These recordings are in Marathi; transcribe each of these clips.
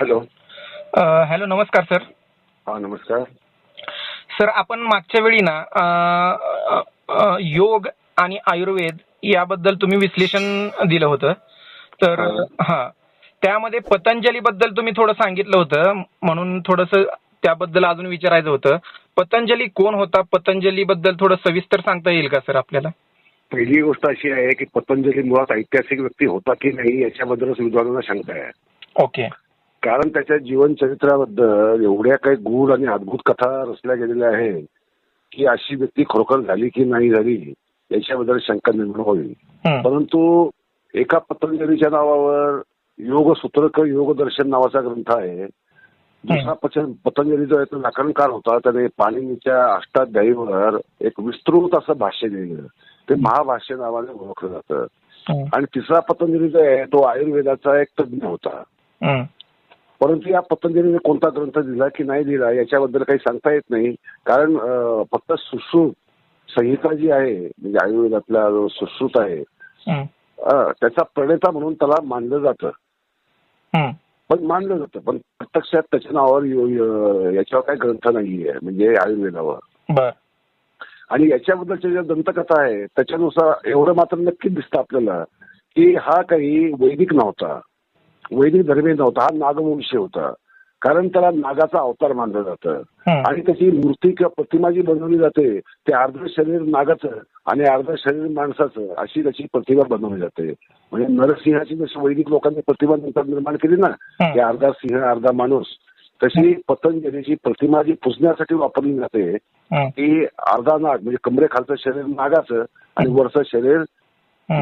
हॅलो. हॅलो नमस्कार सर. हा नमस्कार. सर आपण मागच्या वेळी ना योग आणि आयुर्वेद याबद्दल तुम्ही विश्लेषण दिलं होतं. तर हा. हा. त्यामध्ये पतंजली बद्दल तुम्ही थोडं सांगितलं होतं. म्हणून थोडस त्याबद्दल अजून विचारायचं होतं. पतंजली कोण होता? पतंजली बद्दल थोडं सविस्तर सांगता येईल का सर आपल्याला? पहिली गोष्ट अशी आहे की पतंजली मुळात ऐतिहासिक व्यक्ती होता की नाही याच्याबद्दलच विद्वानांना शंका आहे. ओके. कारण त्याच्या जीवनचरित्राबद्दल एवढ्या काही गूढ आणि अद्भुत कथा रचल्या गेलेल्या आहेत की अशी व्यक्ती खरोखर झाली की नाही झाली याच्याबद्दल शंका निर्माण होईल. परंतु एका पतंजलीच्या नावावर योग सूत्रक योग दर्शन नावाचा ग्रंथ आहे. दुसरा पच- पतंजली जो आहे तो व्याकरणकार होता त्याने पाणिनीच्या अष्टाध्यायीवर एक विस्तृत असं भाष्य लिहिलं. ते महाभाष्य नावाने ओळखलं जातं. आणि तिसरा पतंजली जो आहे तो आयुर्वेदाचा एक तज्ज्ञ होता. परंतु या पतंजलीने कोणता ग्रंथ दिला की नाही दिला याच्याबद्दल काही सांगता येत नाही. कारण फक्त सुश्रुत संहिता जी आहे म्हणजे आयुर्वेदातला जो सुश्रुत आहे त्याचा प्रणेता म्हणून त्याला मानलं जातं. पण मानलं जातं. पण प्रत्यक्षात त्याच्या नावावर याच्यावर काही ग्रंथ नाहीये म्हणजे आयुर्वेदावर. आणि याच्याबद्दलच्या ज्या दंतकथा आहे त्याच्यानुसार एवढं मात्र नक्की दिसतं आपल्याला की हा काही वैदिक नव्हता. वैदिक धर्मीय नव्हता हा नागवंशी होता. कारण त्याला नागाचा अवतार मानलं जातं. आणि त्याची मूर्ती किंवा प्रतिमा जी बनवली जाते ते अर्ध शरीर नागाचं आणि अर्ध शरीर माणसाचं अशी त्याची प्रतिमा बनवली जाते. म्हणजे नरसिंहाची जशी वैदिक लोकांनी प्रतिमा नंतर निर्माण केली ना. की अर्धा सिंह अर्धा माणूस तशी पतंजलीची प्रतिमा जी पुजण्यासाठी वापरली जाते की अर्धा नाग म्हणजे कमरेखालचं शरीर नागाचं आणि वरचं शरीर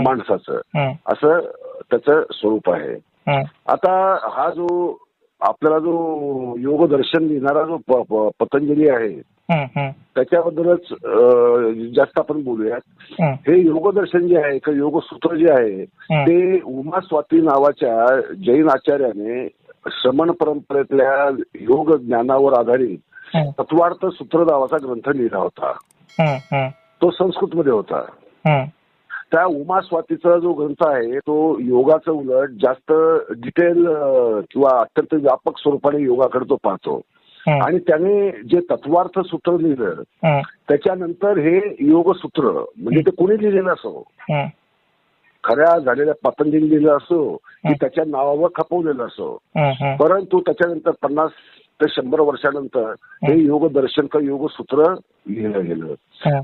माणसाचं. असं त्याचं स्वरूप आहे. आता हा जो आपल्याला जो योग दर्शन देणारा जो प- प- पतंजली आहे त्याच्याबद्दलच अं, जास्त आपण बोलूयात. हं, योगदर्शन जे आहे किंवा योगसूत्र जे आहे. ते उमा स्वाती नावाच्या जैन आचार्याने श्रमण परंपरेतल्या योग ज्ञानावर आधारित तत्वार्थ सूत्र नावाचा ग्रंथ लिहिला होता. तो संस्कृतमध्ये होता. त्या उमा स्वातीचा जो ग्रंथ आहे तो योगाचं उलट जास्त डिटेल किंवा अत्यंत व्यापक स्वरूपाने योगाकडे तो पाहतो. आणि त्याने जे तत्वार्थ सूत्र लिहिलं त्याच्यानंतर हे योगसूत्र म्हणजे ते कोणी लिहिलेलं असो खऱ्या झालेल्या पतंजली लिहिलं असो की त्याच्या नावावर खपवलेलं असो. परंतु त्याच्यानंतर पन्नास ते शंभर वर्षानंतर हे योग दर्शन का योगसूत्र लिहिलं गेलं.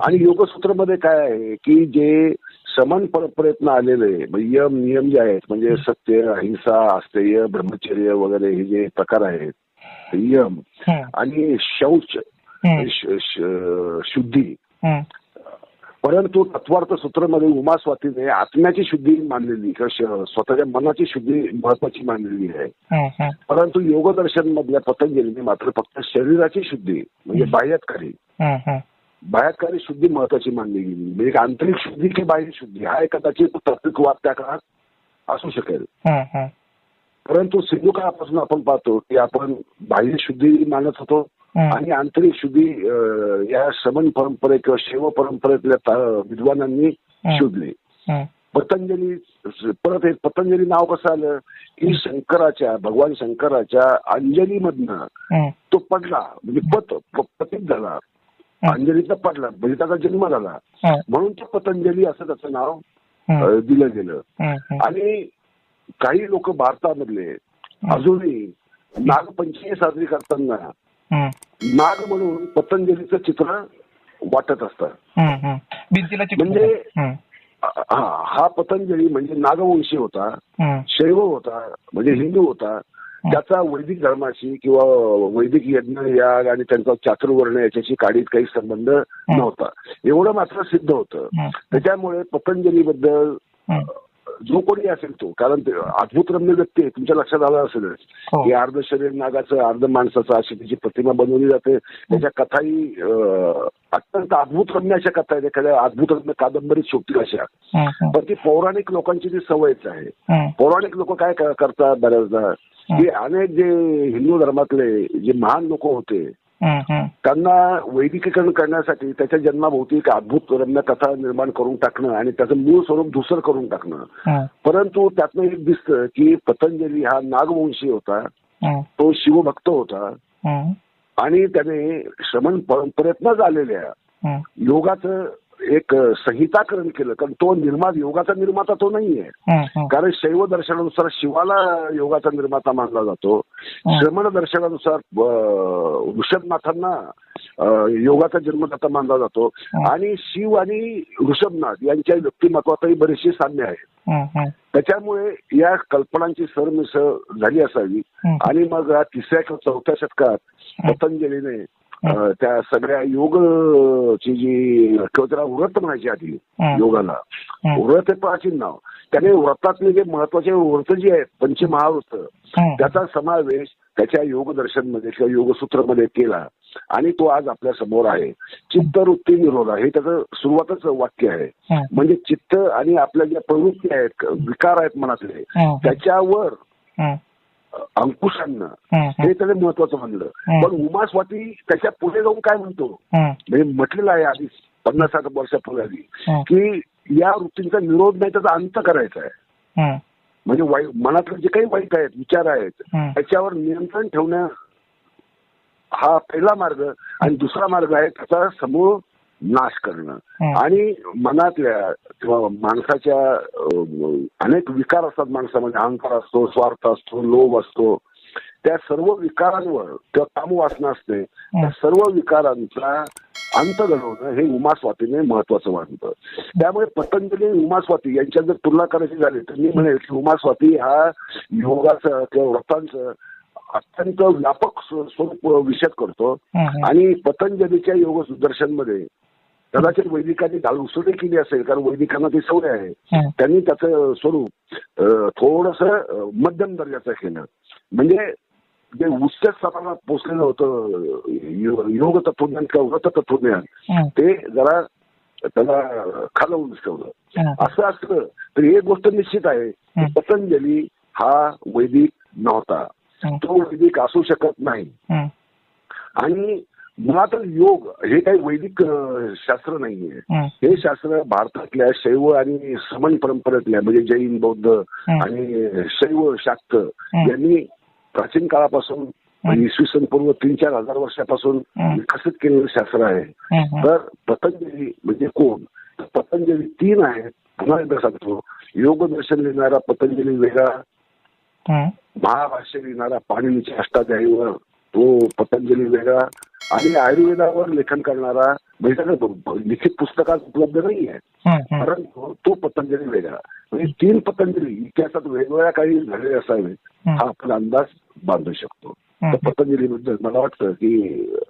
आणि योगसूत्रमध्ये काय आहे की जे समान परंपरेतनं आलेले यम नियम जे आहेत म्हणजे सत्य अहिंसा आस्तेय ब्रह्मचर्य वगैरे हे जे प्रकार आहेत यम आणि शौच शुद्धी. परंतु तत्वार्थ सूत्रामध्ये उमा स्वातीने आत्म्याची शुद्धी मानलेली किंवा स्वतःच्या मनाची शुद्धी महत्वाची मानलेली आहे. परंतु योगदर्शन मधल्या पतंजलीने मात्र फक्त शरीराची शुद्धी म्हणजे बाह्यातकारी हं, बाह्यातकारी शुद्धी महत्वाची मानली गेली. म्हणजे आंतरिक शुद्धी की बाह्य शुद्धी हा एक कदाचित तात्विकवाद त्या काळात असू शकेल. परंतु सिंधू काळापासून आपण पाहतो की आपण बाह्य शुद्धी मानत होतो आणि आंतरिक शुद्धी या श्रमण परंपरे किंवा शैव परंपरेतल्या विद्वानांनी शोधली. पतंजली परत एक पतंजली नाव कसं आलं? की शंकराच्या भगवान शंकराच्या अंजलीमधनं तो पडला. म्हणजे पत प- पतित झाला. अंजलीचा पडला. म्हणजे त्याचा जन्म झाला. म्हणून तो पतंजली असं त्याचं नाव दिलं गेलं. आणि काही लोक भारतामधले अजूनही नागपंचमी साजरी करताना नाग म्हणून पतंजलीचं चित्र वाटत चिकटून म्हणजे- हं, पतंजली म्हणजे नागवंशी होता शैव होता म्हणजे हिंदू होता. त्याचा वैदिक धर्माशी किंवा वैदिक यज्ञ याग आणि त्यांचा चातुर्वर्ण याच्याशी काडीत काही संबंध नव्हता. एवढं मात्र सिद्ध होतं. त्याच्यामुळे पतंजलीबद्दल. जो कोणी असेल तो कारण अद्भुत रम्य व्यक्ती आहे तुमच्या लक्षात आलं असेलच. हो. की अर्ध शरीर नागाचं अर्ध माणसाचं अशी त्याची प्रतिमा बनवली जाते. त्याच्या कथाही अत्यंत अद्भुत रम्य अशा कथा आहेत. एखाद्या अद्भुत रम्य कादंबरीत शोधतील अशा. हं, हं, पण ती पौराणिक लोकांची ती सवयच आहे हं, पौराणिक लोक काय करतात बऱ्याचदा? की अनेक जे हिंदू धर्मातले जे महान लोक होते हं, हं, त्यांना वैदिकीकरण करण्यासाठी त्याच्या जन्माभोवती एक अद्भुत रम्य कथा निर्माण करून टाकणं आणि त्याचं मूळ स्वरूप धुसर करून टाकणं. परंतु त्यातनं एक दिसतं की पतंजली हा नागवंशी होता. हं, तो शिवभक्त होता. हं, आणि त्याने श्रमण परंपरेतनच आलेल्या योगाचं एक संहिताकरण केलं कारण तो निर्माता योगाचा निर्माता तो नाहीये. कारण शैव दर्शनानुसार शिवाला योगाचा निर्माता मानला जातो. श्रमण दर्शनानुसार ऋषभनाथांना योगाचा जन्मदाता मानला जातो. आणि शिव आणि ऋषभनाथ यांच्या व्यक्तिमत्वातही बरीचशी साम्य आहे हं, त्याच्यामुळे या कल्पनांची सरमिसळ झाली असावी. आणि मग या तिसऱ्या किंवा चौथ्या शतकात. पतंजलीने त्या सगळ्या योगची जी किंवा त्याला व्रत म्हणायची आधी. योगाला. व्रत हे प्राचीन नाव त्याने व्रतातले जे महत्त्वाचे व्रत जे आहेत पंचमहाव्रत. त्याचा समावेश त्याच्या योगदर्शनमध्ये किंवा योगसूत्रमध्ये केला आणि तो आज आपल्यासमोर आहे चित्तवृत्ती निरोधा हे त्याचं सुरुवातच वाक्य आहे. म्हणजे चित्त आणि आपल्या ज्या प्रवृत्ती आहेत विकार आहेत मनातले. त्याच्यावर. अंकुश आणणं हं. त्याने महत्वाचं म्हणलं. पण उमा स्वाती त्याच्या पुढे जाऊन काय म्हणतो. म्हणजे म्हटलेलं आहे आधी पन्नास साठ वर्षापूर्वी आधी. की या वृत्तींचा विरोध नाही त्याचा अंत करायचा आहे. म्हणजे वाईट मनातले जे काही वाईट आहेत विचार आहेत. त्याच्यावर नियंत्रण ठेवण्या हा पहिला मार्ग आणि दुसरा मार्ग आहे त्याचा समूळ नाश करणं. आणि मनातल्या किंवा माणसाच्या अनेक विकार असतात माणसामध्ये. अहंकार असतो स्वार्थ असतो लोभ असतो. त्या सर्व विकारांवर किंवा कामवासना असते त्या सर्व विकारांचा अंत घडवणं हे उमा स्वातीने महत्वाचं वाटतं त्यामुळे पतंजली आणि उमा स्वाती यांच्या जर तुलना करायची झाली तर मी म्हणेल की उमा स्वाती हा योगाचं किंवा व्रतांचं अत्यंत व्यापक स्व- स्वरूप विषद करतो. आणि पतंजलीच्या योग सुदर्शनमध्ये कदाचित वैदिकांनी घालूसुटे केली असेल कारण वैदिकांना ती सवय आहे. त्यांनी त्याचं स्वरूप थोडस मध्यम दर्जाचं केलं म्हणजे जे उच्च स्तराला पोचलेलं होतं योग तत्वज्ञान किंवा व्रत तत्वज्ञान. ते जरा त्याला खालवून ठेवलं. असं असलं तर एक गोष्ट निश्चित आहे. पतंजली हा वैदिक नव्हता. तो वैदिक असू शकत नाही. आणि मुळात योग हे काही वैदिक शास्त्र नाहीये हं. शास्त्र भारतातल्या शैव आणि समन परंपरेतल्या म्हणजे जैन बौद्ध. आणि शैव शाक्त. यांनी प्राचीन काळापासून इसवी सन पूर्व तीन चार हजार वर्षापासून. विकसित केलेलं शास्त्र आहे. तर पतंजली म्हणजे कोण पतंजली तीन आहेत पुन्हा एकदा सांगतो योग दर्शन लिहिणारा पतंजली वेगळा. महाभाष्य लिहिणारा पाणिनीच्या अष्टाध्यायीवर तो पतंजली वेगळा आणि आयुर्वेदावर लेखन करणारा म्हणजे लिखित पुस्तकात उपलब्ध नाही आहे. परंतु तो पतंजली वेगळा. म्हणजे तीन पतंजली इतिहासात वेगवेगळ्या काही झालेले असावे हं. आपण अंदाज बांधू शकतो. तर पतंजलीबद्दल मला वाटतं की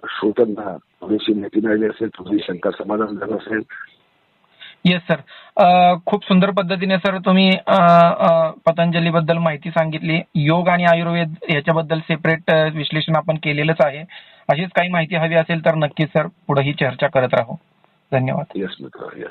श्रोत्यांना थोडीशी माहिती मिळाली असेल थोडी शंका समाधान झालं असेल. येस सर खूप सुंदर पद्धतीने सर तुम्ही पतंजली बद्दल माहिती सांगितली. योग आणि आयुर्वेद याच्याबद्दल सेपरेट विश्लेषण आपण केलेलंच आहे. अशीच काही माहिती हवी असेल तर नक्कीच सर पुढे ही चर्चा करत राहू. धन्यवाद. येस मित्र. येस